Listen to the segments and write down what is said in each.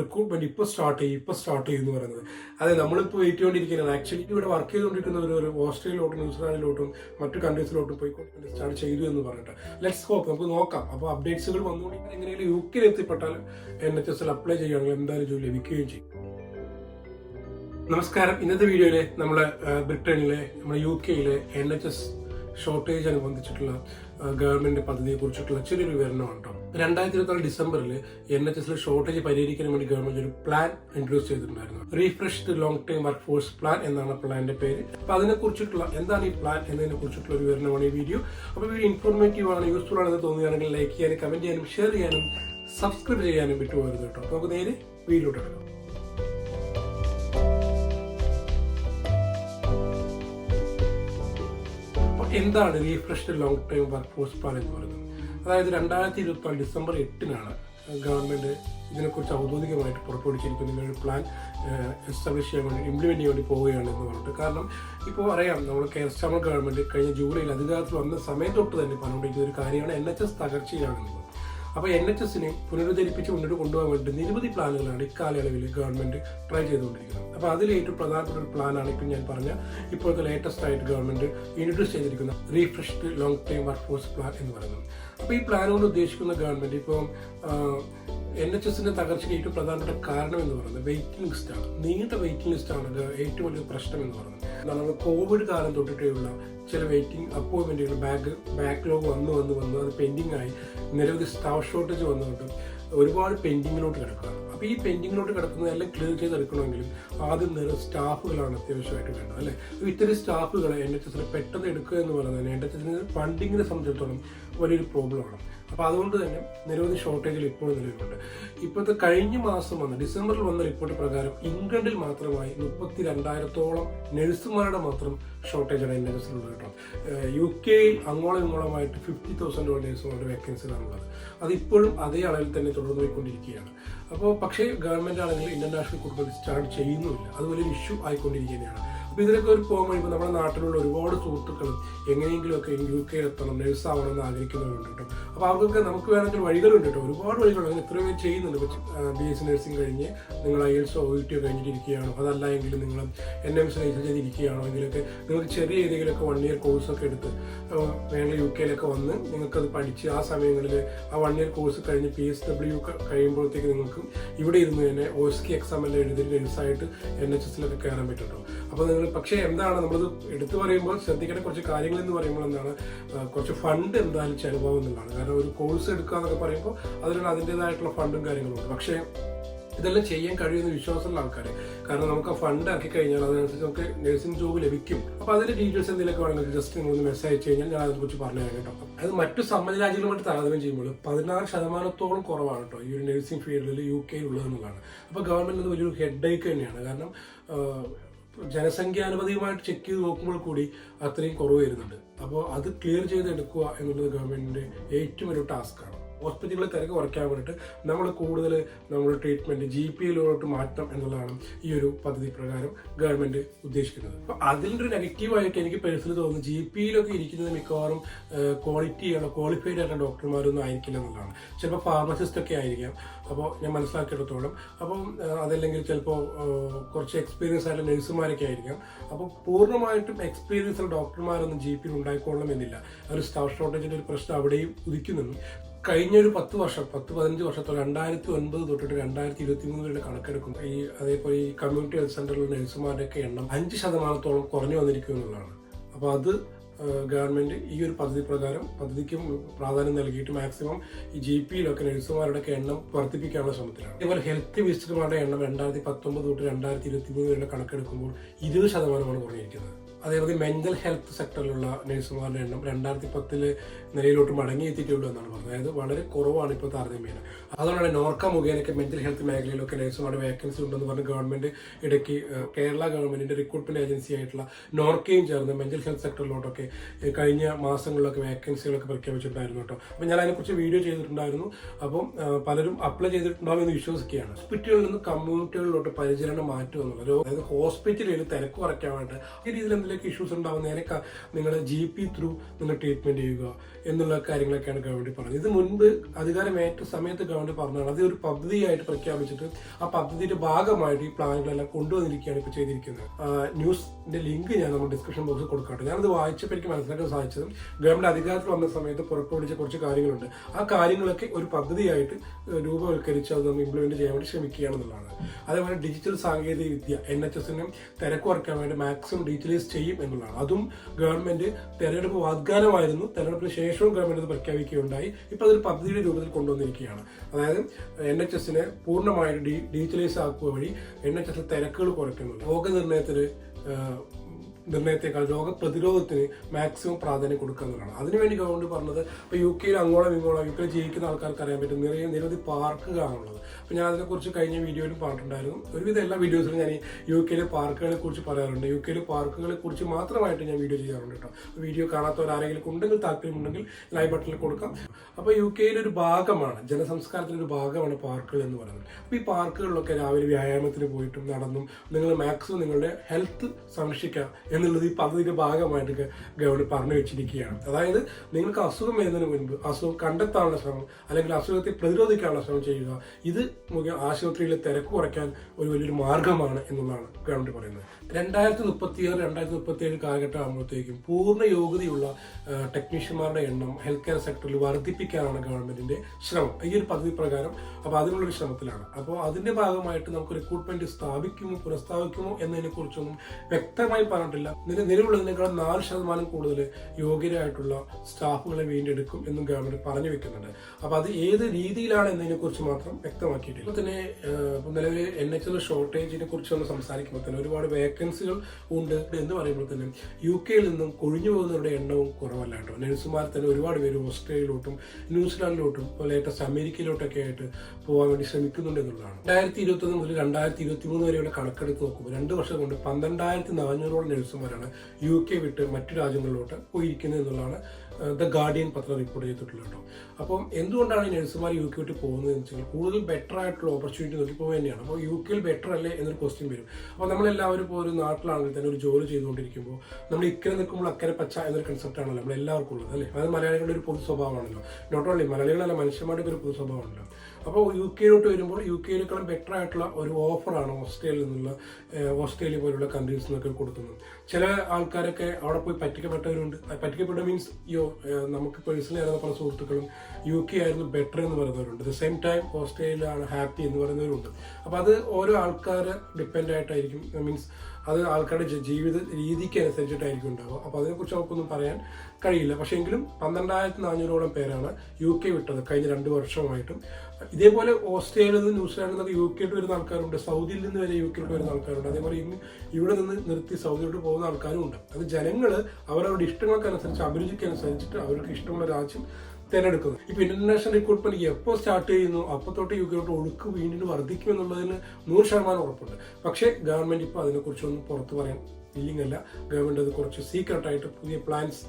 Recruitment ഇപ്പൊ start ചെയ്യും ഇപ്പൊ സ്റ്റാർട്ട് ചെയ്യും എന്ന് പറയുന്നത്. അതെ നമ്മളിപ്പോൾ വെയിറ്റ് ചെയ്തുകൊണ്ടിരിക്കുന്നത് ആക്ച്വലി ഇവിടെ വർക്ക് ചെയ്തുകൊണ്ടിരിക്കുന്നവർ ഒരു ഓസ്ട്രേലിയയിലോട്ടും ന്യൂസിലാൻഡിലോട്ടും മറ്റു കൺട്രീസിലോട്ടും പോയിക്കൊണ്ട് സ്റ്റാർട്ട് ചെയ്തു എന്ന് പറഞ്ഞിട്ട്. ലെറ്റ്സ് ഹോപ്പ് നമുക്ക് നോക്കാം. അപ്പോൾ അപ്ഡേറ്റ്സുകൾ വന്നുകൊണ്ടിരിക്കുന്ന എങ്ങനെയെങ്കിലും യു കെയിൽ എത്തിപ്പെട്ടാൽ എൻ എച്ച് എസിൽ അപ്ലൈ ചെയ്യുകയാണെങ്കിൽ എന്തായാലും ജോലി ലഭിക്കുകയും ചെയ്യും. നമസ്കാരം. ഇന്നത്തെ വീഡിയോയിൽ നമ്മൾ ബ്രിട്ടനിലെ നമ്മുടെ യു കെയിലെ എൻ എച്ച് എസ് ഷോർട്ടേജ് അനുബന്ധിച്ചിട്ടുള്ള ഗവൺമെന്റ് പദ്ധതിയെ കുറിച്ചിട്ടുള്ള ചെറിയൊരു വിവരണമാണ് കേട്ടോ രണ്ടായിരത്തി ഇരുപത്തി ഡിസംബറിൽ എൻ എച്ച് എസിലെ ഷോർട്ടേജ് പരിഹരിക്കാൻ വേണ്ടി ഗവൺമെന്റ് ഒരു പ്ലാൻ ഇൻട്രൊഡ്യൂസ് ചെയ്തിട്ടുണ്ടായിരുന്നു. Refreshed long time workforce plan എന്നാണ് പ്ലാന്റെ പേര്. അപ്പൊ അതിനെ കുറിച്ചിട്ടുള്ള എന്താണ് ഈ പ്ലാൻ എന്നതിനെ കുറിച്ചിട്ടുള്ള ഒരു വിവരണമാണ് ഈ വീഡിയോ. അപ്പൊ വീഡിയോ ഇൻഫോർമേറ്റീവ് ആണ് യൂസ്ഫുൾ ആണെന്ന് തോന്നുകയാണെങ്കിൽ ലൈക്ക് ചെയ്യാനും കമന്റ് ചെയ്യാനും ഷെയർ ചെയ്യാനും സബ്സ്ക്രൈബ് ചെയ്യാനും വിട്ടുപോകരുത് കേട്ടോ നമുക്ക് നേരെ വീഡിയോ എന്താണ് refreshed long time workforce plan എന്ന് പറയുന്നത്? അതായത് രണ്ടായിരത്തി ഇരുപത്തി നാല് ഡിസംബർ എട്ടിനാണ് ഗവൺമെന്റ് ഇതിനെക്കുറിച്ച് ഔദ്യോഗികമായിട്ട് പുറപ്പെടുവിച്ചിരിക്കുന്ന ഒരു പ്ലാൻ എസ്റ്റാബ്ലിഷ് ചെയ്യാൻ വേണ്ടി ഇംപ്ലിമെന്റ് ചെയ്യാൻ വേണ്ടി പോവുകയാണ് എന്ന് പറഞ്ഞിട്ട്. കാരണം ഇപ്പോൾ അറിയാം നമ്മൾ കേരള ഗവൺമെന്റ് കഴിഞ്ഞ ജൂലൈയിൽ അധികാരത്തിൽ വന്ന സമയത്തൊട്ട് തന്നെ പറഞ്ഞുകൊണ്ടിരിക്കുന്ന ഒരു കാര്യമാണ് എൻ എച്ച് എസ് തകർച്ചയിലാണെന്നത് അപ്പോൾ എൻ എച്ച് എസിനെ പുനരുദ്ധരിപ്പിച്ച് മുന്നോട്ട് കൊണ്ടുപോകാൻ വേണ്ടി നിരവധി പ്ലാനുകളാണ് ഇക്കാലയളവിൽ ഗവൺമെന്റ് ട്രൈ ചെയ്തുകൊണ്ടിരിക്കുന്നത്. അപ്പോൾ അതിൽ ഏറ്റവും പ്രധാനപ്പെട്ട ഒരു പ്ലാനാണ് ഇപ്പം ഞാൻ പറഞ്ഞ ഇപ്പോഴത്തെ ലേറ്റസ്റ്റ് ആയിട്ട് ഗവൺമെന്റ് ഇൻട്രൊഡ്യൂസ് ചെയ്തിരിക്കുന്ന refreshed long time workforce plan എന്ന് പറയുന്നത്. അപ്പോൾ ഈ പ്ലാൻ കൊണ്ട് ഉദ്ദേശിക്കുന്ന ഗവൺമെന്റ് ഇപ്പോൾ എൻ എച്ച് എസിന്റെ തകർച്ചയ്ക്ക് ഏറ്റവും പ്രധാനപ്പെട്ട കാരണം എന്ന് പറയുന്നത് വെയിറ്റിംഗ് ലിസ്റ്റാണ് നീണ്ട വെയിറ്റിംഗ് ലിസ്റ്റാണ് ഏറ്റവും വലിയ പ്രശ്നം എന്ന് പറയുന്നത്. നമ്മൾ കോവിഡ് കാലം തൊട്ടിട്ടുള്ള ചില വെയിറ്റിംഗ് അപ്പോയിൻമെന്റുകൾ ബാക്ക് ബാക്ക്ലോഗ് വന്ന് വന്ന് വന്ന് അത് പെൻഡിങ് ആയി നിരവധി സ്റ്റാഫ് ഷോർട്ടേജ് വന്നുകൊണ്ട് ഒരുപാട് പെൻഡിങ്ങിലോട്ട് കിടക്കുകയാണ് അപ്പോൾ ഈ പെൻഡിങ്ങിലോട്ട് കിടക്കുന്നതെല്ലാം ക്ലിയർ ചെയ്ത് എടുക്കണമെങ്കിൽ ആദ്യം നേരം സ്റ്റാഫുകളാണ് അത്യാവശ്യമായിട്ട് വേണ്ടത് അല്ലേ? അപ്പോൾ ഇത്തരം സ്റ്റാഫുകളെ എൻ എച്ച് പെട്ടെന്ന് എടുക്കുക എന്ന് പറയുന്നത് എൻ എച്ച് എസിന് ഫണ്ടിങ്ങിനെ സംബന്ധിച്ചിടത്തോളം വലിയൊരു പ്രോബ്ലമാണ്. അപ്പോൾ അതുകൊണ്ട് തന്നെ നിരവധി ഷോർട്ടേജുകൾ ഇപ്പോഴും നിലവിലുണ്ട്. ഇപ്പോഴത്തെ കഴിഞ്ഞ മാസം വന്ന ഡിസംബറിൽ വന്ന റിപ്പോർട്ട് പ്രകാരം ഇംഗ്ലണ്ടിൽ മാത്രമായി മുപ്പത്തി രണ്ടായിരത്തോളം നഴ്സുമാരുടെ മാത്രം ഷോർട്ടേജാണ് എൻ എച്ച് എസിലുള്ളത് കേട്ടോ. യു കെയിൽ അങ്ങോളം ഇങ്ങോളമായിട്ട് ഫിഫ്റ്റി തൗസൻഡ് നഴ്സുമാരുടെ വേക്കൻസികളാണുള്ളത് അത് ഇപ്പോഴും അതേ അളവിൽ തന്നെ തുടർന്നു പോയിക്കൊണ്ടിരിക്കുകയാണ്. അപ്പോൾ പക്ഷേ ഗവൺമെന്റ് ആണെങ്കിൽ ഇന്റർനാഷണൽ കുടുംബം സ്റ്റാർട്ട് ചെയ്യുന്നുമില്ല. അത് വലിയൊരു ഇഷ്യൂ ആയിക്കൊണ്ടിരിക്കുകയാണ്. അപ്പോൾ ഇതിലൊക്കെ ഒരു പോകാൻ കഴിയുമ്പോൾ നമ്മുടെ നാട്ടിലുള്ള ഒരുപാട് സുഹൃത്തുക്കൾ എങ്ങനെയെങ്കിലുമൊക്കെ യു കെയിൽ എത്തണം നഴ്സ് എന്ന് ആഗ്രഹിക്കുന്നവരുണ്ട് കേട്ടോ. അപ്പോൾ അവർക്കൊക്കെ നമുക്ക് വേണമെങ്കിൽ വഴികളുണ്ട് കേട്ടോ. ഒരുപാട് വഴികളുണ്ട്. അങ്ങനെ എത്രയോ പേര് ചെയ്യുന്നുണ്ട്. ബി എസ് നഴ്സിംഗ് കഴിഞ്ഞ് നിങ്ങൾ ഐ എൽസോ ഒ ടി കഴിഞ്ഞിട്ടിരിക്കുകയാണോ? അതല്ല എങ്കിൽ നിങ്ങൾ എൻ എം എസ് ലൈസൻസ് ചെയ്തിരിക്കുകയാണോ? എങ്കിലൊക്കെ നിങ്ങൾക്ക് ചെറിയ ഏതെങ്കിലുമൊക്കെ വൺ ഇയർ കോഴ്സൊക്കെ എടുത്ത് വേണമെങ്കിൽ യു കെയിലൊക്കെ വന്ന് നിങ്ങൾക്കത് പഠിച്ച് ആ സമയങ്ങളിൽ ആ വൺ ഇയർ കോഴ്സ് കഴിഞ്ഞ് പി എസ് ഡബ്ല്യു കഴിയുമ്പോഴത്തേക്ക് നിങ്ങൾക്ക് ഇവിടെ ഇരുന്ന് തന്നെ ഒ എസ് കി എക്സാം എല്ലാം എഴുതി നഴ്സായിട്ട് എൻ എച്ച് എസിലൊക്കെ കയറാൻ പറ്റും അപ്പോൾ നിങ്ങൾ പക്ഷേ എന്താണ് നമ്മളത് എടുത്തു പറയുമ്പോൾ ശ്രദ്ധിക്കേണ്ട കുറച്ച് കാര്യങ്ങൾ എന്ന് പറയുമ്പോൾ എന്താണ്? കുറച്ച് ഫണ്ട് എന്തായാലും ചിലവാകും എന്നുള്ളതാണ്. കാരണം ഒരു കോഴ്സ് എടുക്കുക എന്നൊക്കെ പറയുമ്പോൾ അതിനുള്ള അതിന്റെതായിട്ടുള്ള ഫണ്ടും കാര്യങ്ങളും ഉണ്ട്. പക്ഷേ ഇതെല്ലാം ചെയ്യാൻ കഴിയുന്ന വിശ്വാസമുള്ള ആൾക്കാർ കാരണം നമുക്ക് ഫണ്ട് ആക്കി കഴിഞ്ഞാൽ അതിനനുസരിച്ച് നമുക്ക് നഴ്സിംഗ് ജോബ് ലഭിക്കും. അപ്പോൾ അതിന്റെ ഡീറ്റെയിൽസ് എന്തെങ്കിലുമൊക്കെ വേണമെങ്കിൽ ജസ്റ്റ് നിങ്ങൾ മെസ്സേജ് അയച്ചു കഴിഞ്ഞാൽ ഞാൻ അതിനെക്കുറിച്ച് പറഞ്ഞു തരാം കേട്ടോ. അത് മറ്റു സമ്മത രാജ്യങ്ങളുമായിട്ട് താരതമ്യം ചെയ്യുമ്പോൾ പതിനാറ് ശതമാനത്തോളം കുറവാണ് കേട്ടോ ഈ ഒരു നഴ്സിംഗ് ഫീൽഡിൽ യു കെയിൽ ഉള്ളതെന്നുള്ളതാണ് അപ്പോൾ ഗവൺമെന്റ് അത് വലിയൊരു ഹെഡ് ഐക്ക് തന്നെയാണ്. കാരണം ജനസംഖ്യാനുപതിയുമായിട്ട് ചെക്ക് ചെയ്ത് നോക്കുമ്പോൾ കൂടി അത്രയും കുറവ് വരുന്നുണ്ട്. അപ്പോൾ അത് ക്ലിയർ ചെയ്തെടുക്കുക എന്നുള്ളത് ഗവൺമെന്റിന്റെ ഏറ്റവും വലിയ ടാസ്ക്കാണ് ഹോസ്പിറ്റലുകളെ തിരക്ക് കുറയ്ക്കാൻ വേണ്ടിയിട്ട് നമ്മൾ കൂടുതൽ നമ്മുടെ ട്രീറ്റ്മെന്റ് ജി പി എല്ലോട്ട് മാറ്റണം എന്നുള്ളതാണ് ഈ ഒരു പദ്ധതി പ്രകാരം ഗവൺമെന്റ് ഉദ്ദേശിക്കുന്നത്. അപ്പോൾ അതിന്റെ ഒരു നെഗറ്റീവായിട്ട് എനിക്ക് പേഴ്സണലി തോന്നുന്നു ജി പി യിലൊക്കെ ഇരിക്കുന്നത് മിക്കവാറും ക്വാളിറ്റി ഉള്ള ക്വാളിഫൈഡ് ആയിട്ടുള്ള ഡോക്ടർമാരൊന്നും ആയിരിക്കില്ല എന്നുള്ളതാണ്. ചിലപ്പോൾ ഫാർമസിസ്റ്റ് ഒക്കെ ആയിരിക്കാം. അപ്പോൾ ഞാൻ മനസ്സിലാക്കിയെടുത്തോളം. അപ്പം ആ, അതല്ലെങ്കിൽ ചിലപ്പോൾ കുറച്ച് എക്സ്പീരിയൻസ് ആയിട്ടുള്ള നഴ്സുമാരൊക്കെ ആയിരിക്കാം. അപ്പോൾ പൂർണമായിട്ടും എക്സ്പീരിയൻസ് ഉള്ള ഡോക്ടർമാരൊന്നും ജി പിയിൽ ഉണ്ടായിക്കൊള്ളണം എന്നില്ല. ഒരു സ്റ്റാഫ് ഷോർട്ടേജിന്റെ ഒരു പ്രശ്നം അവിടെയും ഉദിക്കുന്നുണ്ട്. കഴിഞ്ഞ ഒരു പത്ത് വർഷം പത്ത് പതിനഞ്ച് വർഷത്തോളം രണ്ടായിരത്തി ഒൻപത് തൊട്ടിട്ട് രണ്ടായിരത്തി ഇരുപത്തി മൂന്ന് വരെ കണക്കെടുക്കും ഈ അതേപോലെ ഈ കമ്മ്യൂണിറ്റി ഹെൽത്ത് സെന്ററിലെ നഴ്സുമാരുടെയൊക്കെ എണ്ണം അഞ്ച് ശതമാനത്തോളം കുറഞ്ഞു വന്നിരിക്കും എന്നുള്ളതാണ്. അപ്പോൾ അത് ഗവൺമെന്റ് ഈ ഒരു പദ്ധതി പ്രകാരം പദ്ധതിക്കും പ്രാധാന്യം നൽകിയിട്ട് മാക്സിമം ഈ ജി പിയിലൊക്കെ നഴ്സുമാരുടെ ഒക്കെ എണ്ണം വർദ്ധിപ്പിക്കാനുള്ള ശ്രമത്തിലാണ്. ഇതുപോലെ ഹെൽത്ത് വിസിറ്റർമാരുടെ എണ്ണം രണ്ടായിരത്തി പത്തൊമ്പത് തൊട്ട് രണ്ടായിരത്തി ഇരുപത്തി മൂന്ന് വരെ കണക്കെടുക്കുമ്പോൾ ഇരുപത് ശതമാനമാണ് കുറഞ്ഞിരിക്കുന്നത്. അതേപോലെ മെന്റൽ ഹെൽത്ത് സെക്ടറിലുള്ള നഴ്സുമാരുടെ എണ്ണം രണ്ടായിരത്തി പത്തിൽ നിലയിലോട്ട് മടങ്ങിയെത്തിയിട്ടുള്ളൂ എന്നാണ് പറഞ്ഞത്. അതായത് വളരെ കുറവാണ് ഇപ്പോൾ താരതമ്യേന അതുകൊണ്ടാണ് നോർക്ക മുഖേനൊക്കെ മെന്റൽ ഹെൽത്ത് മേഖലയിലൊക്കെ നഴ്സുമാരുടെ വേക്കൻസി ഉണ്ടെന്ന് പറഞ്ഞ് ഗവൺമെന്റ് ഇടയ്ക്ക് കേരള ഗവൺമെന്റിന്റെ റിക്രൂട്ട്മെന്റ് ഏജൻസി ആയിട്ടുള്ള നോർക്കയും ചേർന്ന് മെന്റൽ ഹെൽത്ത് സെക്ടറിലോട്ടൊക്കെ കഴിഞ്ഞ മാസങ്ങളിലൊക്കെ വേക്കൻസികളൊക്കെ പ്രഖ്യാപിച്ചിട്ടുണ്ടായിരുന്നു കേട്ടോ. അപ്പം ഞാൻ അതിനെക്കുറിച്ച് വീഡിയോ ചെയ്തിട്ടുണ്ടായിരുന്നു. അപ്പം പലരും അപ്ലൈ ചെയ്തിട്ടുണ്ടാവും എന്ന് വിശ്വസിക്കുകയാണ്. ഹോസ്പിറ്റലുകളിൽ നിന്ന് കമ്മ്യൂണിറ്റികളിലോട്ട് പരിചരണം മാറ്റുക എന്നുള്ളത്. അതായത് ഹോസ്പിറ്റലിൽ തിരക്ക് കുറയ്ക്കാൻ വേണ്ടി ഈ രീതിയിൽ എന്തെങ്കിലും എന്തെങ്കിലുമൊക്കെ ഇഷ്യൂസ് ഉണ്ടാവും നേരെ നിങ്ങൾ ജി പി ത്രൂ നിങ്ങൾ ട്രീറ്റ്മെന്റ് ചെയ്യുക എന്നുള്ള കാര്യങ്ങളൊക്കെയാണ് ഗവൺമെന്റ് പറഞ്ഞത്. ഇത് മുൻപ് അധികാരമേറ്റ സമയത്ത് ഗവൺമെന്റ് പറഞ്ഞതാണ്. അത് ഒരു പദ്ധതിയായിട്ട് പ്രഖ്യാപിച്ചിട്ട് ആ പദ്ധതിയുടെ ഭാഗമായിട്ട് ഈ പ്ലാനുകളെല്ലാം കൊണ്ടുവന്നിരിക്കുകയാണ് ഇപ്പോൾ ചെയ്തിരിക്കുന്നത്. ന്യൂസിന്റെ ലിങ്ക് ഞാൻ നമ്മൾ ഡിസ്ക്രിപ്ഷൻ ബോക്സിൽ കൊടുക്കട്ടെ. ഞാനത് വായിച്ചപ്പോൾ എനിക്ക് മനസ്സിലാക്കാൻ സാധിച്ചത് ഗവൺമെന്റ് അധികാരത്തിൽ വന്ന സമയത്ത് പുറപ്പെടുവിച്ച കുറച്ച് കാര്യങ്ങളുണ്ട്. ആ കാര്യങ്ങളൊക്കെ ഒരു പദ്ധതിയായിട്ട് രൂപവൽക്കരിച്ച് അത് നമ്മൾ ഇംപ്ലിമെന്റ് ചെയ്യാൻ വേണ്ടി ശ്രമിക്കുകയാണെന്നുള്ളതാണ് അതേപോലെ ഡിജിറ്റൽ സാങ്കേതിക വിദ്യ എൻ എച്ച് എസിനും തിരക്ക് കുറയ്ക്കാൻ വേണ്ടി മാക്സിമം ഡിജിറ്റലൈസ് ചെയ്യും എന്നുള്ളതാണ്. അതും ഗവൺമെന്റ് തെരഞ്ഞെടുപ്പ് വാഗ്ദാനമായിരുന്നു. തെരഞ്ഞെടുപ്പിന് ശേഷവും ഗവൺമെന്റ് അത് പ്രഖ്യാപിക്കുകയുണ്ടായി. ഇപ്പൊ അതൊരു പദ്ധതിയുടെ രൂപത്തിൽ കൊണ്ടുവന്നിരിക്കുകയാണ്. അതായത് എൻ എച്ച് എസിനെ പൂർണമായിട്ട് ഡി ഡിജിറ്റലൈസ് ആക്കുക വഴി എൻ എച്ച് എസിൽ തിരക്കുകൾ കുറയ്ക്കുന്നുണ്ട് രോഗനിർണയത്തിന് നിർണയത്തെക്കാൾ രോഗപ്രതിരോധത്തിന് മാക്സിമം പ്രാധാന്യം കൊടുക്കുക എന്നുള്ളതാണ്. അതിനുവേണ്ടി ഗവൺമെന്റ് പറഞ്ഞത് ഇപ്പോൾ യു കെയിൽ അങ്ങോളം ഇങ്ങോളം യു കെയിൽ ജീവിക്കുന്ന ആൾക്കാർക്ക് അറിയാൻ പറ്റും നിറയെ നിരവധി പാർക്കുകളാണുള്ളത് അപ്പോൾ ഞാൻ അതിനെക്കുറിച്ച് കഴിഞ്ഞ വീഡിയോയിലും പറഞ്ഞിട്ടുണ്ടായിരുന്നു. ഒരുവിധ എല്ലാ വീഡിയോസിലും ഞാൻ യു കെയിലെ പാർക്കുകളെ കുറിച്ച് പറയാറുണ്ട്. യു കെയിലെ പാർക്കുകളെ കുറിച്ച് മാത്രമായിട്ട് ഞാൻ വീഡിയോ ചെയ്യാറുണ്ട് കേട്ടോ. വീഡിയോ കാണാത്തവർ ആരെങ്കിലും ഉണ്ടെങ്കിൽ താല്പര്യമുണ്ടെങ്കിൽ ലൈവ് ബട്ടണിൽ കൊടുക്കാം. അപ്പോൾ യു കെയിലെ ഒരു ഭാഗമാണ് ജനസംസ്കാരത്തിന്റെ ഒരു ഭാഗമാണ് പാർക്കുകൾ എന്ന് പറയുന്നത്. അപ്പോൾ ഈ പാർക്കുകളിലൊക്കെ രാവിലെ വ്യായാമത്തിന് പോയിട്ടും നടന്നും നിങ്ങൾ മാക്സിമം നിങ്ങളുടെ ഹെൽത്ത് സംരക്ഷിക്കുക എന്നുള്ളത് ഈ പദ്ധതിയുടെ ഭാഗമായിട്ട് ഗവൺമെന്റ് പറഞ്ഞു വെച്ചിരിക്കുകയാണ്. അതായത് നിങ്ങൾക്ക് അസുഖം വരുന്നതിന് മുൻപ് അസുഖം കണ്ടെത്താനുള്ള ശ്രമം അല്ലെങ്കിൽ അസുഖത്തെ പ്രതിരോധിക്കാനുള്ള ശ്രമം ചെയ്യുക ഇത് ആശുപത്രിയിലെ തിരക്ക് കുറയ്ക്കാൻ ഒരു വലിയൊരു മാർഗമാണ് എന്നുള്ളതാണ് ഗവൺമെന്റ് പറയുന്നത്. രണ്ടായിരത്തി മുപ്പത്തി ആറ് രണ്ടായിരത്തി മുപ്പത്തി ഏഴ് കാലഘട്ടം ആകുമ്പോഴത്തേക്കും പൂർണ യോഗ്യതയുള്ള ടെക്നീഷ്യന്മാരുടെ എണ്ണം ഹെൽത്ത് കെയർ സെക്ടറിൽ വർദ്ധിപ്പിക്കാനാണ് ഗവൺമെന്റിന്റെ ശ്രമം. ഈ ഒരു പദ്ധതി പ്രകാരം അപ്പോൾ അതിനുള്ളൊരു ശ്രമത്തിലാണ്. അപ്പോൾ അതിന്റെ ഭാഗമായിട്ട് നമുക്ക് റിക്രൂട്ട്മെന്റ് സ്ഥാപിക്കുമോ പുനഃസ്ഥാപിക്കുമോ എന്നതിനെ കുറിച്ചൊന്നും വ്യക്തമായി പറഞ്ഞിട്ടില്ല. നില- നിലവിലുള്ളതിനേക്കാൾ നാല് ശതമാനം കൂടുതൽ യോഗ്യരായിട്ടുള്ള സ്റ്റാഫുകളെ വീണ്ടെടുക്കും എന്നും ഗവൺമെന്റ് പറഞ്ഞു വെക്കുന്നുണ്ട്. അപ്പോൾ അത് ഏത് രീതിയിലാണ് എന്നതിനെ കുറിച്ച് മാത്രം വ്യക്തമാക്കിയിട്ടില്ല. തന്നെ ഇപ്പൊ നിലവിൽ എൻ എച്ച് എൽ ഷോർട്ടേജിനെ കുറിച്ച് ഒന്ന് സംസാരിക്കുമ്പോൾ തന്നെ ഒരുപാട് വേക്കൻസികൾ ഉണ്ട്. എന്ന് പറയുമ്പോൾ തന്നെ യു കെയിൽ നിന്നും കൊഴിഞ്ഞു പോകുന്നവരുടെ എണ്ണവും കുറവല്ലാണ്ടോ നഴ്സുമാർ തന്നെ ഒരുപാട് പേര് ഓസ്ട്രേലിയയിലോട്ടും ന്യൂസിലാൻഡിലോട്ടും ഇപ്പോൾ ലേറ്റസ്റ്റ് അമേരിക്കയിലോട്ടൊക്കെ ആയിട്ട് പോകാൻ വേണ്ടി ശ്രമിക്കുന്നുണ്ട് എന്നുള്ളതാണ്. രണ്ടായിരത്തി ഇരുപത്തി മുതൽ രണ്ടായിരത്തി ഇരുപത്തി മൂന്ന് വരെയുള്ള കണക്കെടുത്ത് നോക്കുമ്പോൾ രണ്ട് വർഷം കൊണ്ട് പന്ത്രണ്ടായിരത്തി നാനൂറോളം നഴ്സുമാരാണ് യു കെ വിട്ട് മറ്റു രാജ്യങ്ങളിലോട്ട് പോയിരിക്കുന്നത് എന്നുള്ളതാണ് ദ ഗാർഡിയൻ പത്രം റിപ്പോർട്ട് ചെയ്തിട്ടുള്ളത് കേട്ടോ. അപ്പം എന്തുകൊണ്ടാണ് ഈ നഴ്സുമാർ യു കെ വിട്ട് പോകുന്നത് എന്ന് വെച്ചാൽ കൂടുതൽ ബെറ്റർ ആയിട്ടുള്ള ഓപ്പർച്യൂണിറ്റി നോക്കി തന്നെയാണ്. അപ്പോൾ യു കെയിൽ ബെറ്റർ അല്ലേ എന്നൊരു ക്വസ്റ്റ്യൻ വരും. അപ്പോൾ നമ്മളെല്ലാവരും ഇപ്പോൾ ഒരു നാട്ടിലാണെങ്കിൽ തന്നെ ഒരു ജോലി ചെയ്തുകൊണ്ടിരിക്കുമ്പോൾ നമ്മൾ ഇക്കരെ നിൽക്കുമ്പോൾ അക്കരെ പച്ച എന്നൊരു കൺസെപ്റ്റ് ആണല്ലോ നമ്മൾ എല്ലാവർക്കും ഉള്ളത് അല്ലേ? അത് മലയാളികളുടെ ഒരു പൊതു സ്വഭാവമാണല്ലോ. നോട്ട് ഓൺലി മലയാളികളല്ല മനുഷ്യന്മാരുടെ ഒരു പൊതു സ്വഭാവമാണല്ലോ. അപ്പോൾ യു കെയിലോട്ട് വരുമ്പോൾ യു കെയിലേക്കാളും ബെറ്റർ ആയിട്ടുള്ള ഒരു ഓഫറാണ് ഓസ്ട്രേലിയയിൽ നിന്നുള്ള ഓസ്ട്രേലിയ പോലുള്ള കൺട്രീസിൽ നിന്നൊക്കെ കൊടുക്കുന്നത്. ചില ആൾക്കാരൊക്കെ അവിടെ പോയി പറ്റിക്കപ്പെട്ടവരുണ്ട്. പറ്റിക്കപ്പെട്ട മീൻസ് യോ നമുക്ക് പേഴ്സണലി അറിയുന്ന പല സുഹൃത്തുക്കളും യു കെ ആയിരുന്നു ബെറ്റർ എന്ന് പറയുന്നവരുണ്ട്. ദ സെയിം ടൈം ഓസ്ട്രേലിയയിലാണ് ഹാപ്പി എന്ന് പറയുന്നവരുണ്ട്. അപ്പോൾ അത് ഓരോ ആൾക്കാരെ ഡിപ്പെൻഡ് ആയിട്ടായിരിക്കും. മീൻസ് അത് ആൾക്കാരുടെ ജീവിത രീതിക്ക് അനുസരിച്ചിട്ടായിരിക്കും ഉണ്ടാവുക. അപ്പോൾ അതിനെക്കുറിച്ച് നമുക്കൊന്നും പറയാൻ കഴിയില്ല. പക്ഷേ എങ്കിലും പന്ത്രണ്ടായിരത്തി നാനൂറോളം പേരാണ് യു കെ വിട്ടത് കഴിഞ്ഞ രണ്ട് വർഷമായിട്ടും ഇതേപോലെ ഓസ്ട്രേലിയയിൽ നിന്ന് ന്യൂസിലാൻഡിൽ നിന്നൊക്കെ യു കെയിട്ട് വരുന്ന ആൾക്കാരുണ്ട്. സൗദിയിൽ നിന്ന് വരെ യു കെയിട്ട് വരുന്ന ആൾക്കാരുണ്ട്. അതേപോലെ ഇന്ന് ഇവിടെ നിന്ന് നിർത്തി സൗദിയിലോട്ട് പോകുന്ന ആൾക്കാരും ഉണ്ട്. അത് ജനങ്ങൾ അവരവരുടെ ഇഷ്ടങ്ങൾക്കനുസരിച്ച് അഭിരുചിക്കനുസരിച്ചിട്ട് അവർക്ക് ഇഷ്ടമുള്ള രാജ്യം തിരഞ്ഞെടുക്കുന്നത് ഇപ്പൊ ഇന്റർനാഷണൽ റിക്രൂട്ട്മെന്റ് എപ്പോ സ്റ്റാർട്ട് ചെയ്യുന്നു അപ്പോൾ തൊട്ട് യു കെയിലോട്ട് ഒഴുക്ക് വീണ്ടും വർദ്ധിക്കും എന്നുള്ളതിന് നൂറ് ശതമാനം ഉറപ്പുണ്ട്. പക്ഷേ ഗവൺമെന്റ് ഇപ്പോൾ അതിനെക്കുറിച്ചൊന്നും പുറത്തു പറയാൻ അല്ല. ഗവൺമെന്റ് അത് കുറച്ച് സീക്രട്ടായിട്ട് പുതിയ പ്ലാൻസ്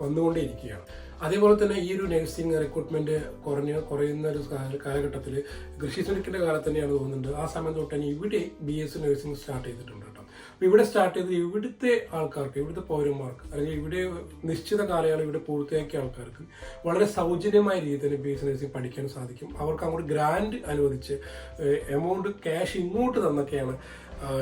വന്നുകൊണ്ടേയിരിക്കുകയാണ്. അതേപോലെ തന്നെ ഈ ഒരു നഴ്സിംഗ് റിക്രൂട്ട്മെന്റ് കുറഞ്ഞ കുറയുന്ന ഒരു കാലഘട്ടത്തിൽ കൃഷി സുനിക്കിന്റെ കാലത്ത് തന്നെയാണ് തോന്നുന്നുണ്ട്. ആ സമയം തൊട്ട് തന്നെ ഇവിടെ ബി എസ് നഴ്സിംഗ് സ്റ്റാർട്ട് ചെയ്തിട്ടുണ്ട് കേട്ടോ. അപ്പോൾ ഇവിടെ സ്റ്റാർട്ട് ചെയ്ത് ഇവിടുത്തെ ആൾക്കാർക്ക് ഇവിടുത്തെ പൗരന്മാർക്ക് അല്ലെങ്കിൽ ഇവിടെ നിശ്ചിത കാലയളവ് ഇവിടെ പൂർത്തിയാക്കിയ ആൾക്കാർക്ക് വളരെ സൗജന്യമായ രീതിയിൽ തന്നെ ബി എസ് നഴ്സിംഗ് പഠിക്കാൻ സാധിക്കും. അവർക്ക് അങ്ങോട്ട് ഗ്രാൻഡ് അനുവദിച്ച് എമൗണ്ട് ക്യാഷ് ഇങ്ങോട്ട് തന്നൊക്കെയാണ്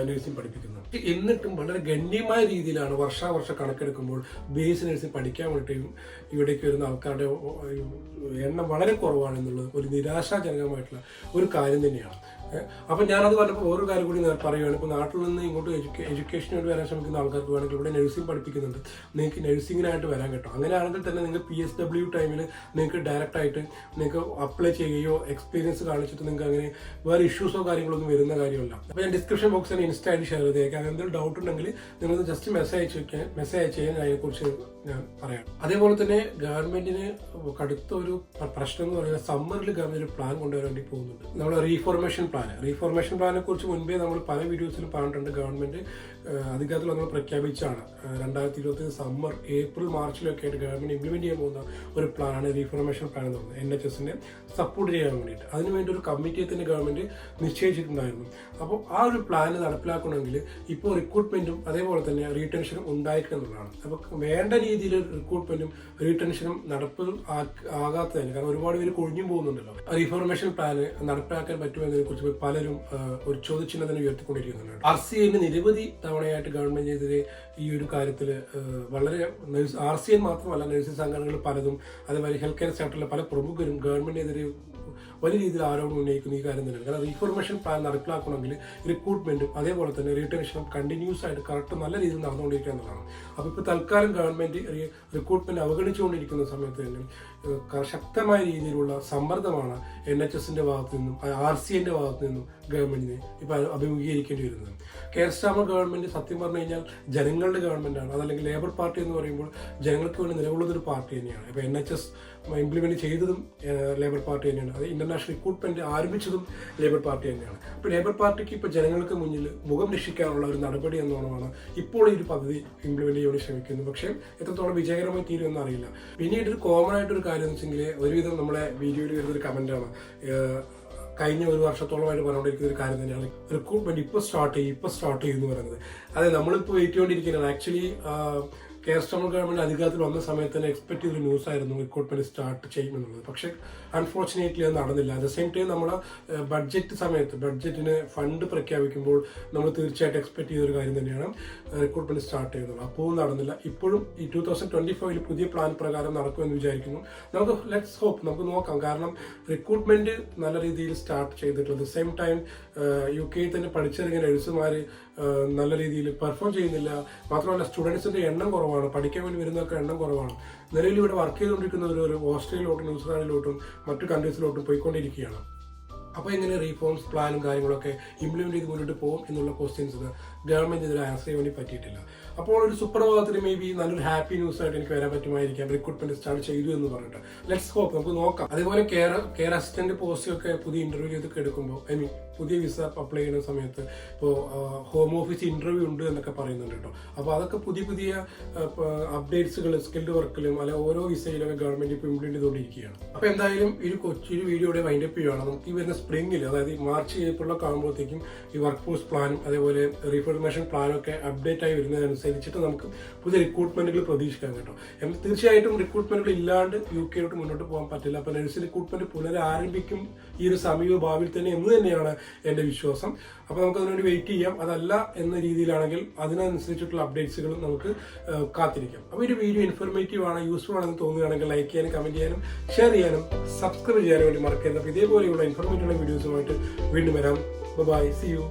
നഴ്സിംഗ് പഠിപ്പിക്കുന്നത് എന്നിട്ടും വളരെ ഗണ്യമായ രീതിയിലാണ് വർഷാവർഷം കണക്കെടുക്കുമ്പോൾ ബേസ് നഴ്സിംഗ് പഠിക്കാൻ വേണ്ടിയും ഇവിടേക്ക് വരുന്ന ആൾക്കാരുടെ എണ്ണം വളരെ കുറവാണെന്നുള്ളത് ഒരു നിരാശാജനകമായിട്ടുള്ള ഒരു കാര്യം തന്നെയാണ്. അപ്പൊ ഞാനത് പറഞ്ഞപ്പോൾ ഓരോ കാര്യം കൂടി പറയുകയാണ് ഇപ്പൊ നാട്ടിൽ നിന്ന് ഇങ്ങോട്ട് എഡ്യൂക്കേ എഡ്യൂക്കേഷനായിട്ട് വരാൻ ശ്രമിക്കുന്ന ആൾക്കാർക്ക് വേണമെങ്കിൽ ഇവിടെ നഴ്സിംഗ് പഠിപ്പിക്കുന്നുണ്ട്. നിങ്ങൾക്ക് നഴ്സിംഗിനായിട്ട് വരാൻ കേട്ടോ. അങ്ങനെയാണെങ്കിൽ തന്നെ നിങ്ങൾ പി എസ് ഡബ്ല്യു ടൈമിൽ നിങ്ങൾക്ക് ഡയറക്റ്റ് ആയിട്ട് നിങ്ങൾക്ക് അപ്ലൈ ചെയ്യുകയോ എക്സ്പീരിയൻസ് കാണിച്ചിട്ട് നിങ്ങൾക്ക് അങ്ങനെ വേറെ ഇഷ്യൂസോ കാര്യങ്ങളൊന്നും വരുന്ന കാര്യമല്ല. അപ്പോൾ ഞാൻ ഡിസ്ക്രിപ്ഷൻ ബോക്സിൽ ഇൻസ്റ്റാ ഷെയർ ചെയ്തേക്കാം. അങ്ങനെ എന്തെങ്കിലും ഡൗട്ട് ഉണ്ടെങ്കിൽ നിങ്ങൾ ജസ്റ്റ് മെസ്സേജ് അയച്ചു വെക്കാൻ മെസ്സേജ് അയച്ചു കഴിഞ്ഞാൽ അതിനെക്കുറിച്ച് ഞാൻ പറയാം. അതേപോലെ തന്നെ ഗവൺമെന്റിന് കടുത്ത ഒരു പ്ര- പ്രശ്നം എന്ന് പറയുന്നത് സമ്മറിൽ ഗവൺമെന്റ് പ്ലാൻ കൊണ്ടുവരാൻ വേണ്ടി പോകുന്നുണ്ട്. നമ്മുടെ റീഫോർമേഷൻ പ്ലാൻ പ്ലാൻ റീഫോർമേഷൻ പ്ലാനെ കുറിച്ച് മുൻപേ നമ്മൾ പല വീഡിയോസിലും പറഞ്ഞിട്ടുണ്ട് ഗവൺമെന്റ് അധികാരത്തിൽ നമ്മൾ പ്രഖ്യാപിച്ചാണ്. രണ്ടായിരത്തി ഇരുപത്തി സമ്മർ ഏപ്രിൽ മാർച്ചിലൊക്കെ ആയിട്ട് ഗവൺമെന്റ് ഇംപ്ലിമെന്റ് ചെയ്യാൻ പോകുന്ന ഒരു പ്ലാനാണ് റീഫോർമേഷൻ പ്ലാൻ എന്ന് പറയുന്നത്. എൻ എച്ച് എസിനെ സപ്പോർട്ട് ചെയ്യാൻ വേണ്ടിയിട്ട്. അതിനുവേണ്ടി ഒരു കമ്മിറ്റിയെ തന്നെ ഗവൺമെന്റ് നിശ്ചയിച്ചിട്ടുണ്ടായിരുന്നു. അപ്പോൾ ആ ഒരു പ്ലാൻ നടപ്പിലാക്കണമെങ്കിൽ ഇപ്പോൾ റിക്രൂട്ട്മെന്റും അതേപോലെ തന്നെ റീടെൻഷനും ഉണ്ടായിരിക്കണം എന്നുള്ളതാണ്. അപ്പോൾ വേണ്ട രീതിയിൽ റിക്രൂട്ട്മെന്റും റീടെൻഷനും നടപ്പ് ആകാത്തതല്ല. കാരണം ഒരുപാട് പേര് കൊഴിഞ്ഞും പോകുന്നുണ്ടല്ലോ. റീഫോർമേഷൻ പ്ലാൻ നടപ്പിലാക്കാൻ പറ്റുമെന്നതിനെ കുറിച്ച് പലരും ഒരു ചോദ്യചിഹ്നം തന്നെ ഉയർത്തിക്കൊണ്ടിരിക്കുന്നുണ്ട്. ആർ സി ഐന് നിരവധി തവണയായിട്ട് ഗവൺമെന്റിനെതിരെ ഈ ഒരു കാര്യത്തിൽ വളരെ നഴ്സ് ആർ സി എൻ മാത്രമല്ല നഴ്സിംഗ് സംഘടനകൾ പലതും അതേമാതിരി ഹെൽത്ത് കെയർ സെക്ടറിലെ പല പ്രമുഖരും ഗവൺമെന്റിനെതിരെ വലിയ രീതിയിൽ ആരോപണം ഉന്നയിക്കുന്ന ഈ കാര്യം തന്നെയാണ് കാരണം റീഫോർമേഷൻ പ്ലാൻ നടപ്പിലാക്കണമെങ്കിൽ റിക്രൂട്ട്മെന്റും അതേപോലെ തന്നെ റീടെൻഷനും കണ്ടിന്യൂസ് ആയിട്ട് കറക്റ്റ് നല്ല രീതിയിൽ നടന്നുകൊണ്ടിരിക്കുക എന്നുള്ളതാണ്. അപ്പോൾ ഇപ്പോൾ തൽക്കാലം ഗവൺമെന്റ് റിക്രൂട്ട്മെന്റ് അവഗണിച്ചുകൊണ്ടിരിക്കുന്ന സമയത്ത് തന്നെ ശക്തമായ രീതിയിലുള്ള സമ്മർദ്ദമാണ് എൻ എച്ച് എസിന്റെ ഭാഗത്തു നിന്നും ആർ സി എന്റെ ഭാഗത്തു നിന്നും ഗവൺമെന്റിന് ഇപ്പൊ അഭിമുഖീകരിക്കേണ്ടി വരുന്നത്. കെയർ സ്റ്റാമർ ഗവൺമെന്റ് സത്യം പറഞ്ഞു കഴിഞ്ഞാൽ ജനങ്ങളുടെ ഗവൺമെന്റാണ് അതല്ലെങ്കിൽ ലേബർ പാർട്ടി എന്ന് പറയുമ്പോൾ ജനങ്ങൾക്ക് വേണ്ടി നിലകൊള്ളുന്ന ഒരു പാർട്ടി തന്നെയാണ്. ഇപ്പൊ എൻ എച്ച് എസ് ഇംപ്ലിമെന്റ് ചെയ്തതും ലേബർ പാർട്ടി തന്നെയാണ്. അത് ഇന്റർനാഷണൽ റിക്രൂട്ട്മെന്റ് ആരംഭിച്ചതും ലേബർ പാർട്ടി തന്നെയാണ്. അപ്പോൾ ലേബർ പാർട്ടിക്ക് ഇപ്പോൾ ജനങ്ങൾക്ക് മുന്നിൽ മുഖം രക്ഷിക്കാനുള്ള ഒരു നടപടി എന്നോണമാണ് ഇപ്പോൾ ഈ ഒരു പദ്ധതി ഇംപ്ലിമെന്റ് ചെയ്യാൻ ശ്രമിക്കുന്നത്. പക്ഷേ എത്രത്തോളം വിജയകരമായി തീരുമെന്ന് അറിയില്ല. പിന്നീട് ഒരു കോമൺ ആയിട്ടൊരു കാര്യം എന്ന് വെച്ചെങ്കിൽ ഒരുവിധം നമ്മളെ വീഡിയോയിൽ വരുന്നൊരു കമന്റാണ് കഴിഞ്ഞ ഒരു വർഷത്തോളമായിട്ട് പറഞ്ഞുകൊണ്ടിരിക്കുന്ന ഒരു കാര്യം തന്നെയാണ്. റിക്രൂട്ട്മെന്റ് ഇപ്പോൾ സ്റ്റാർട്ട് ചെയ്യും ഇപ്പോൾ സ്റ്റാർട്ട് ചെയ്യും പറയുന്നത്. അതെ നമ്മളിപ്പോൾ വെയിറ്റ് ചെയ്തുകൊണ്ടിരിക്കുന്നത് ആക്ച്വലി കെയർ സ്റ്റമർ ഗവൺമെന്റ് അധികാരത്തിൽ വന്ന സമയത്ത് തന്നെ എക്സ്പെക്ട് ചെയ്തൊരു ന്യൂസ് ആയിരുന്നു റിക്രൂട്ട്മെന്റ് സ്റ്റാർട്ട് ചെയ്യുമെന്നുള്ളത്. പക്ഷെ അൺഫോർച്ചുനേറ്റ്ലി അത് നടന്നില്ല. അറ്റ് ദ സെയിം ടൈം നമ്മൾ ബഡ്ജറ്റ് സമയത്ത് ബഡ്ജറ്റിന് ഫണ്ട് പ്രഖ്യാപിക്കുമ്പോൾ നമ്മൾ തീർച്ചയായിട്ടും എക്സ്പെക്ട് ചെയ്തൊരു കാര്യം തന്നെയാണ് റിക്രൂട്ട്മെന്റ് സ്റ്റാർട്ട് ചെയ്യുന്നത്. അപ്പോൾ നടന്നില്ല. ഇപ്പോഴും ഈ ടൂ തൗസൻഡ് ട്വന്റി ഫൈവിൽ പുതിയ പ്ലാൻ പ്രകാരം നടക്കുമെന്ന് വിചാരിക്കുന്നു. നമുക്ക് ലെറ്റ്സ് ഹോപ്പ് നമുക്ക് നോക്കാം. കാരണം റിക്രൂട്ട്മെന്റ് നല്ല രീതിയിൽ സ്റ്റാർട്ട് ചെയ്തിട്ടുണ്ട്. സെയിം ടൈം യു കെയിൽ തന്നെ പഠിച്ചിറങ്ങിയ നഴ്സുമാർ നല്ല രീതിയിൽ പെർഫോം ചെയ്യുന്നില്ല. മാത്രമല്ല സ്റ്റുഡൻസിന്റെ എണ്ണം കുറവാണ്. പഠിക്കാൻ വേണ്ടി വരുന്നവർക്ക് എണ്ണം കുറവാണ്. നിലവിൽ ഇവിടെ വർക്ക് ചെയ്തുകൊണ്ടിരിക്കുന്നവർ ഓസ്ട്രേലിയയിലോട്ടും ന്യൂസിലാൻഡിലോട്ടും മറ്റു കൺട്രീസിലോട്ടും പോയിക്കൊണ്ടിരിക്കുകയാണ്. അപ്പോൾ എങ്ങനെ റീഫോംസ് പ്ലാനും കാര്യങ്ങളൊക്കെ ഇംപ്ലിമെന്റ് ചെയ്ത് മുന്നോട്ട് പോകും എന്നുള്ള ക്വസ്റ്റ്യൻസിന് ഗവൺമെന്റ് ഇതിൽ ആൻസർ ചെയ്യാൻ വേണ്ടി പറ്റിയിട്ടില്ല. അപ്പോൾ ഒരു സുപ്രഭാതത്തിൽ മേ ബി നല്ലൊരു ഹാപ്പി ന്യൂസ് ആയിട്ട് എനിക്ക് വരാൻ പറ്റുമായിരിക്കാം. റിക്രൂട്ട്മെന്റ് സ്റ്റാർട്ട് ചെയ്തു എന്ന് പറഞ്ഞിട്ട്. ലെറ്റ്സ് ഹോപ്പ് നമുക്ക് നോക്കാം. അതേപോലെ കെയർ കെയർ അസിസ്റ്റന്റ് പോസ്റ്റ് ഒക്കെ പുതിയ ഇന്റർവ്യൂ ചെയ്തൊക്കെ എടുക്കുമ്പോൾ ഐ മീൻ പുതിയ വിസ അപ്ലൈ ചെയ്യുന്ന സമയത്ത് ഇപ്പോൾ ഹോം ഓഫീസ് ഇന്റർവ്യൂ ഉണ്ട് എന്നൊക്കെ പറയുന്നുണ്ട് കേട്ടോ. അപ്പോൾ അതൊക്കെ പുതിയ പുതിയ അപ്ഡേറ്റ്സുകൾ സ്കിൽഡ് വർക്കിലും അല്ലെ ഓരോ വിസയിലൊക്കെ ഗവൺമെന്റ് ഇപ്പോൾ ഇംപ്ലിമെന്റ് ചെയ്തുകൊണ്ടിരിക്കുകയാണ്. അപ്പോൾ എന്തായാലും ഒരു കൊച്ചി വീഡിയോയുടെ വൈൻഡപ്പ് ചെയ്യുകയാണ് നമുക്ക് ഈ വരുന്ന സ്പ്രിംഗിൽ അതായത് ഈ മാർച്ച് ഏപ്രിലൊക്കെ ആകുമ്പോഴത്തേക്കും ഈ വർക്ക് ഫോഴ്സ് പ്ലാനും അതേപോലെ റീഫോർമേഷൻ പ്ലാനൊക്കെ അപ്ഡേറ്റ് ആയി വരുന്നതനുസരിച്ചിട്ട് നമുക്ക് പുതിയ റിക്രൂട്ട്മെന്റുകൾ പ്രതീക്ഷിക്കാം കേട്ടോ. എന്നാൽ തീർച്ചയായിട്ടും റിക്രൂട്ട്മെന്റുകൾ ഇല്ലാണ്ട് യു കെയിലോട്ട് മുന്നോട്ട് പോകാൻ പറ്റില്ല. അപ്പോൾ നഴ്സ് റിക്രൂട്ട്മെന്റ് പുനരാരംഭിക്കും ഈ ഒരു സമീപ ഭാവിയിൽ തന്നെ എന്ന് തന്നെയാണ് എന്റെ വിശ്വാസം. അപ്പോൾ നമുക്ക് അതിനുവേണ്ടി വെയിറ്റ് ചെയ്യാം. അതല്ല എന്ന രീതിയിലാണെങ്കിൽ അതിനനുസരിച്ചിട്ടുള്ള അപ്ഡേറ്റ്സുകളും നമുക്ക് കാത്തിരിക്കാം. അപ്പോൾ ഈ ഒരു വീഡിയോ ഇൻഫോർമേറ്റീവ് ആണ് യൂസ്ഫുൾ ആണെന്ന് തോന്നുകയാണെങ്കിൽ ലൈക്ക് ചെയ്യാനും കമന്റ് ചെയ്യാനും ഷെയർ ചെയ്യാനും സബ്സ്ക്രൈബ് ചെയ്യാനും വേണ്ടി മറക്കരുത്. അപ്പോൾ ഇതേപോലെയുള്ള ഇൻഫോർമേറ്റീവ് വീഡിയോസുമായിട്ട് വീണ്ടും വരാം. By C U